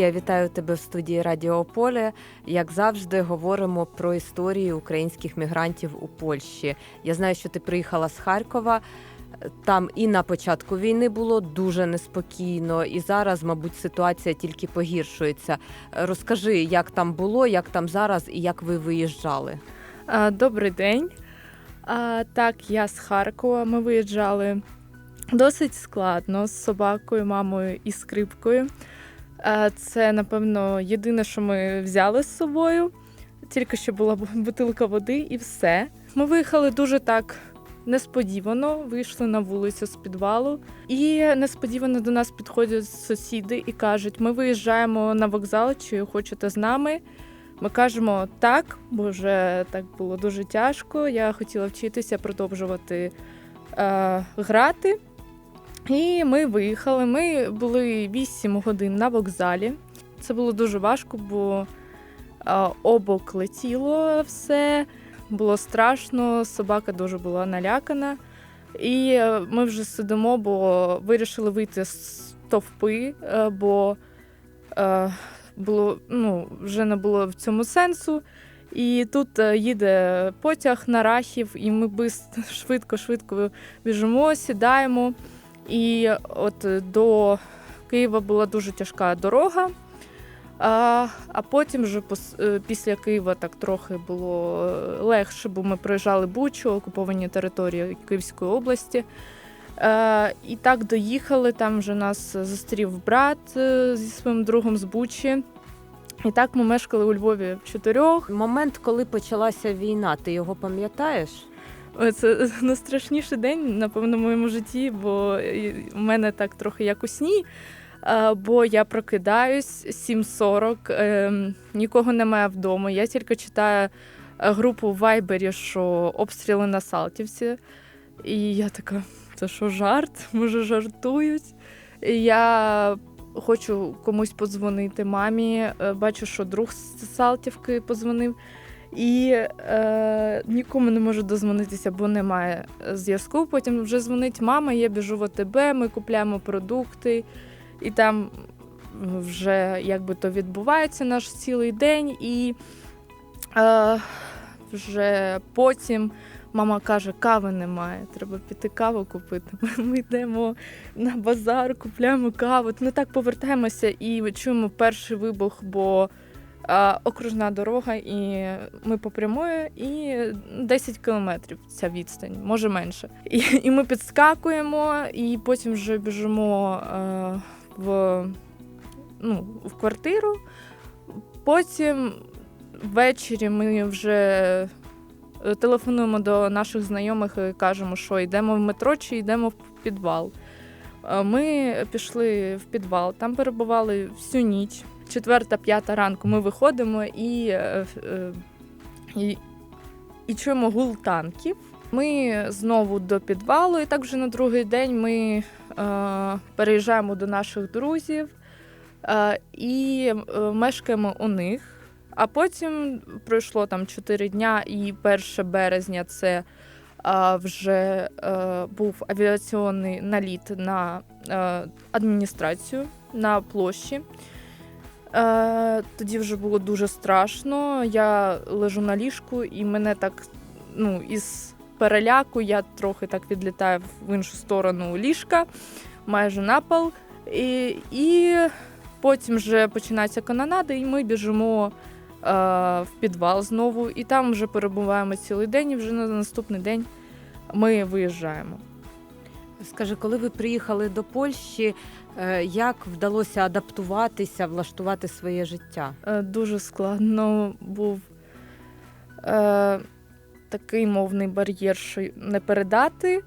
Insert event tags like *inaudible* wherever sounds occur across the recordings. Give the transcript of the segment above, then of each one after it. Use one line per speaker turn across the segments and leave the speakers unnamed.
я вітаю тебе в студії Радіо Поле. Як завжди, говоримо про історії українських мігрантів у Польщі. Я знаю, що ти приїхала з Харкова. Там і на початку війни було дуже неспокійно, і зараз, мабуть, ситуація тільки погіршується. Розкажи, як там було, як там зараз і як ви виїжджали.
Добрий день. Так, я з Харкова. Ми виїжджали досить складно з собакою, мамою і скрипкою. А, Це, напевно, єдине, що ми взяли з собою. Тільки що була бутилка води і все. Ми виїхали дуже так несподівано, вийшли на вулицю з підвалу, і несподівано до нас підходять сусіди і кажуть: ми виїжджаємо на вокзал, чи хочете з нами. Ми кажемо так, бо вже так було дуже тяжко. Я хотіла вчитися продовжувати е, грати. І ми виїхали. Ми були 8 годин на вокзалі. Це було дуже важко, бо обок летіло все, було страшно, собака дуже була налякана. І е, ми вже сидимо, бо вирішили вийти з товпи, е, бо е, було, ну, вже не було в цьому сенсу. І тут їде потяг на Рахів, і ми швидко-швидко біжимо, сідаємо. І от е, до Києва була дуже тяжка дорога. А, а потім вже е, після Києва так трохи було е, легше, бо ми проїжджали Бучу, окуповані території Київської області. І так доїхали. Там вже нас зустрів брат зі своїм другом з Бучі. І так ми мешкали у Львові в чотирьох.
Момент, коли почалася війна, ти його пам'ятаєш?
Це *laughs* найстрашніший день, напевно, в моєму житті, бо у мене так трохи як у сні. Бо я прокидаюсь 7.40, ем, нікого немає вдома. Я тільки читаю е, групу в Вайбері, що обстріли на Салтівці. І я така, це що жарт? Може, жартують? Я хочу комусь подзвонити мамі. е, Бачу, що друг з Салтівки подзвонив. І е, нікому не можу дозвонитися, бо немає зв'язку. Потім вже дзвонить мама, я біжу в АТБ, ми купляємо продукти, і там вже якби то відбувається наш цілий день. І е, вже потім мама каже, кави немає, треба піти каву купити. *laughs* Ми йдемо на базар, купляємо каву. Ми так повертаємося і чуємо перший вибух, бо окружна дорога, і ми попрямуємо, і 10 кілометрів ця відстань, може менше. І, і ми підскакуємо, і потім вже біжимо е, в, ну, в квартиру. Потім ввечері ми вже е, телефонуємо до наших знайомих і кажемо, що йдемо в метро чи йдемо в підвал. Е, Ми пішли в підвал, там перебували всю ніч. Четверта, п'ята ранку ми виходимо і, е, е, і, і чуємо гул танків. Ми знову до підвалу, і так вже на другий день ми е, переїжджаємо до наших друзів е, і е, мешкаємо у них. А потім пройшло там 4 дня, і 1 березня це е, вже е, був авіаційний наліт на е, адміністрацію на площі. Е, тоді вже було дуже страшно. Я лежу на ліжку, і мене так, ну, із переляку я трохи так відлітаю в іншу сторону ліжка, майже на пол. І, і потім вже починається канонада, і ми біжимо е, в підвал знову, і там вже перебуваємо цілий день, і вже на наступний день ми виїжджаємо.
Скажи, коли ви приїхали до Польщі, е, як вдалося адаптуватися, влаштувати своє життя?
Е, Дуже складно був е, такий мовний бар'єр, що не передати.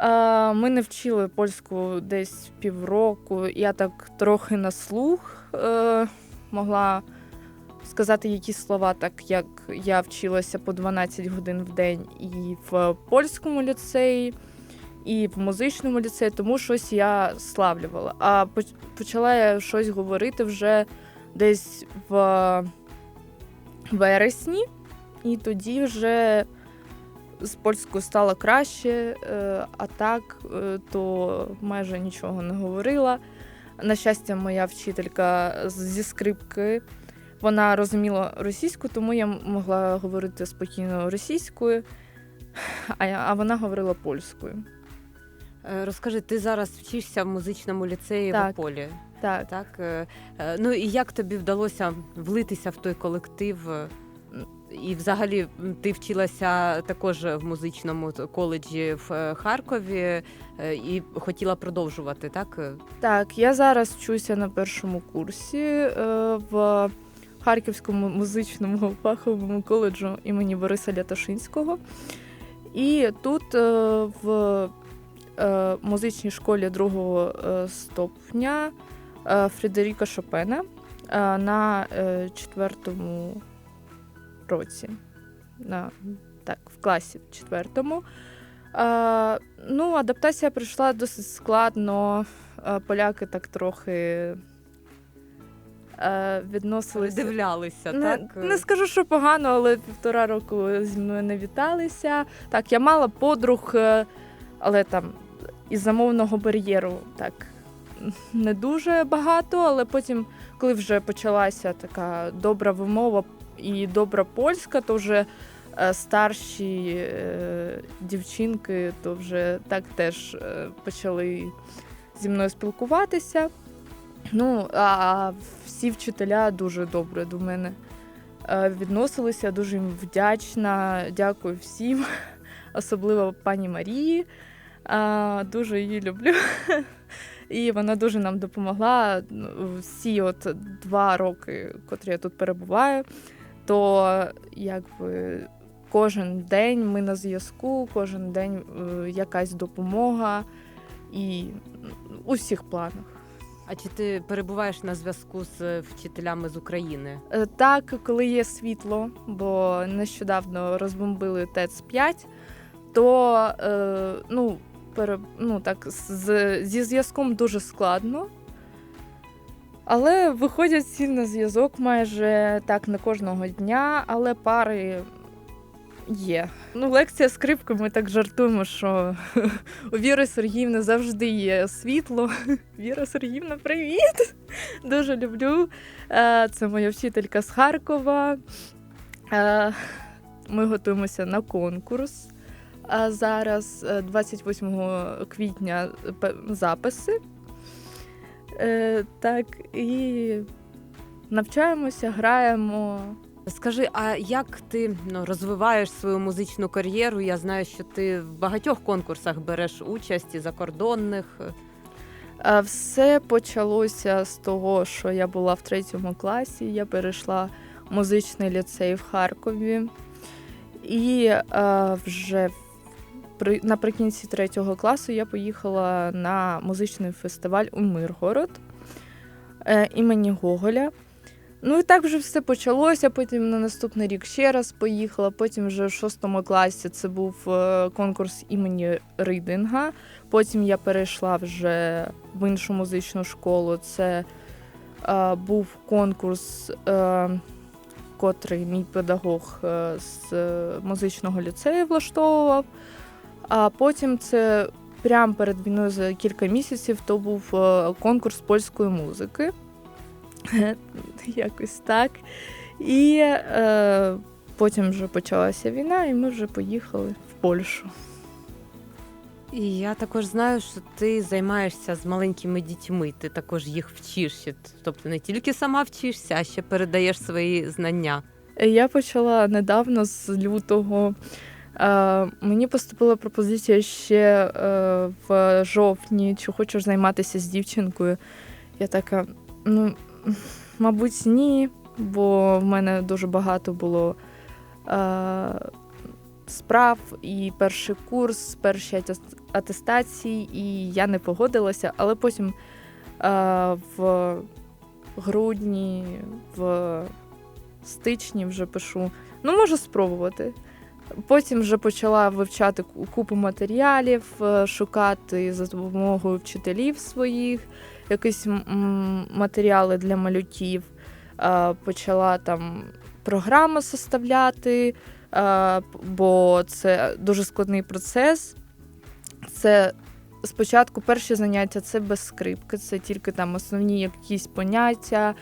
Е, ми не вчили польську десь півроку. Я так трохи на слух е, могла сказати якісь слова, так як я вчилася по 12 годин в день і в польському ліцеї, і в музичному ліцеї, тому щось я славлювала. А почала я щось говорити вже десь в вересні, і тоді вже з польською стало краще, е, а так е, то майже нічого не говорила. На щастя, моя вчителька зі скрипки. Вона розуміла російську, тому я могла говорити спокійно російською, а вона говорила польською.
Е, Розкажи, ти зараз вчишся в музичному ліцеї в
Так.
Ополі.
Так,
Так, е, е, ну і як тобі вдалося влитися в той колектив? е, І взагалі м, ти вчилася також в музичному т- коледжі в е, Харкові е, і хотіла продовжувати, так? Е,
так, я зараз вчуся на першому курсі е, в Харківському музичному *laughs* фаховому коледжу імені Бориса Лятошинського. І тут е, в музичній школі другого е, ступня е, Фредеріка Шопена е, на е, четвертому році. На, так, в класі четвертому. Е, ну, адаптація прийшла досить складно. Е, поляки так трохи е, відносилися.
Дивлялися,
Не,
так?
не скажу, що погано, але півтора року зі мною не віталися. Так, я мала подруг, е, але там із замовного бар'єру так не дуже багато. Але потім, коли вже почалася така добра вимова і добра польська, то вже е, старші е, дівчинки, то вже так теж е, почали зі мною спілкуватися. Ну, а всі вчителя дуже добре до мене е, відносилися, дуже їм вдячна. Дякую всім, *laughs* особливо пані Марії. Е, Дуже її люблю. *laughs* І вона дуже нам допомогла. Ну, Всі от два роки, котрі я тут перебуваю, то якби кожен день ми на зв'язку, кожен день е, якась допомога і у всіх планах.
А чи ти перебуваєш на зв'язку з вчителями з України?
Е, Так, коли є світло, бо нещодавно розбомбили ТЕЦ-5, то е, ну, пере, ну, так, з, зі зв'язком дуже складно. Але виходять всі на зв'язок майже так не кожного дня, але пари є. Ну, лекція скрипки, ми так жартуємо, що *laughs* у Віри Сергіївни завжди є світло. *laughs* Віра Сергіївна, привіт! *laughs* Дуже люблю. Е, Це моя вчителька з Харкова. Е, Ми готуємося на конкурс. А зараз, е, 28 квітня, записи. Е, Так, і навчаємося, граємо.
Скажи, а як ти ну, розвиваєш свою музичну кар'єру? Я знаю, що ти в багатьох конкурсах береш участь і закордонних.
Е, Все почалося з того, що я була в третьому класі. Я перейшла в музичний ліцей в Харкові. І е, вже при, наприкінці третього класу я поїхала на музичний фестиваль у Миргород е, імені Гоголя. Ну і так вже все почалося. Потім на наступний рік ще раз поїхала. Потім вже в шостому класі це був е, конкурс імені Рейдинга. Потім я перейшла вже в іншу музичну школу. Це е, був конкурс, е, котрий мій педагог е, з музичного ліцею влаштовував. А потім це прямо перед війною за кілька місяців то був е, конкурс польської музики. *laughs* Якось так. І е, потім вже почалася війна, і ми вже поїхали в Польщу.
І я також знаю, що ти займаєшся з маленькими дітьми, ти також їх вчиш. Тобто не тільки сама вчишся, а ще передаєш свої знання.
Я почала недавно з лютого. Е, мені поступила пропозиція ще е, в жовтні, чи хочеш займатися з дівчинкою. Я така, ну, мабуть, ні, бо в мене дуже багато було е, справ і перший курс, перші атестації, і я не погодилася, але потім в грудні, в стичні вже пишу. Ну, можу спробувати. Потім вже почала вивчати купу матеріалів, е, шукати за допомогою вчителів своїх якісь матеріали для малюків. Е, Почала там програму составляти, е, бо це дуже складний процес. Це спочатку перші заняття це без скрипки, це тільки там основні якісь поняття,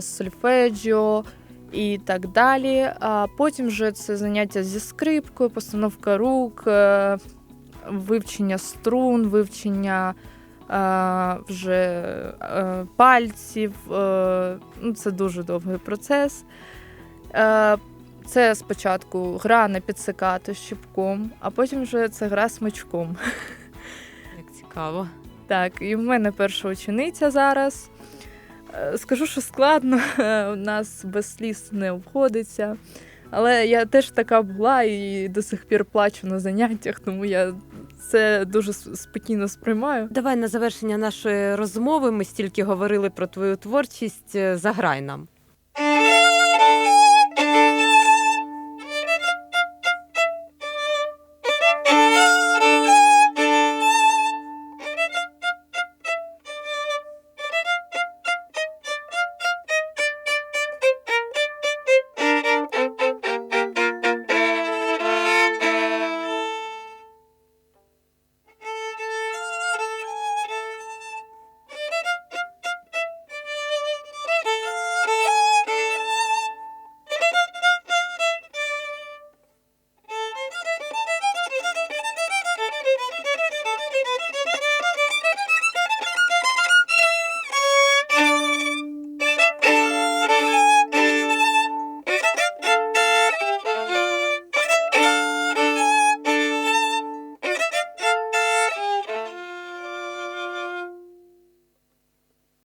сольфеджіо і так далі. А потім вже це заняття зі скрипкою, постановка рук, е, вивчення струн, вивчення вже е, пальців. Е, ну, це дуже довгий процес. Це спочатку гра на підсикати щіпком, а потім вже це гра смичком.
Як цікаво.
Так, і в мене перша учениця зараз. Е, Скажу, що складно, *laughs* у нас без сліз не обходиться. Але я теж така була і до сих пір плачу на заняттях, тому я це дуже спокійно сприймаю.
Давай на завершення нашої розмови. Ми стільки говорили про твою творчість. е, Заграй нам.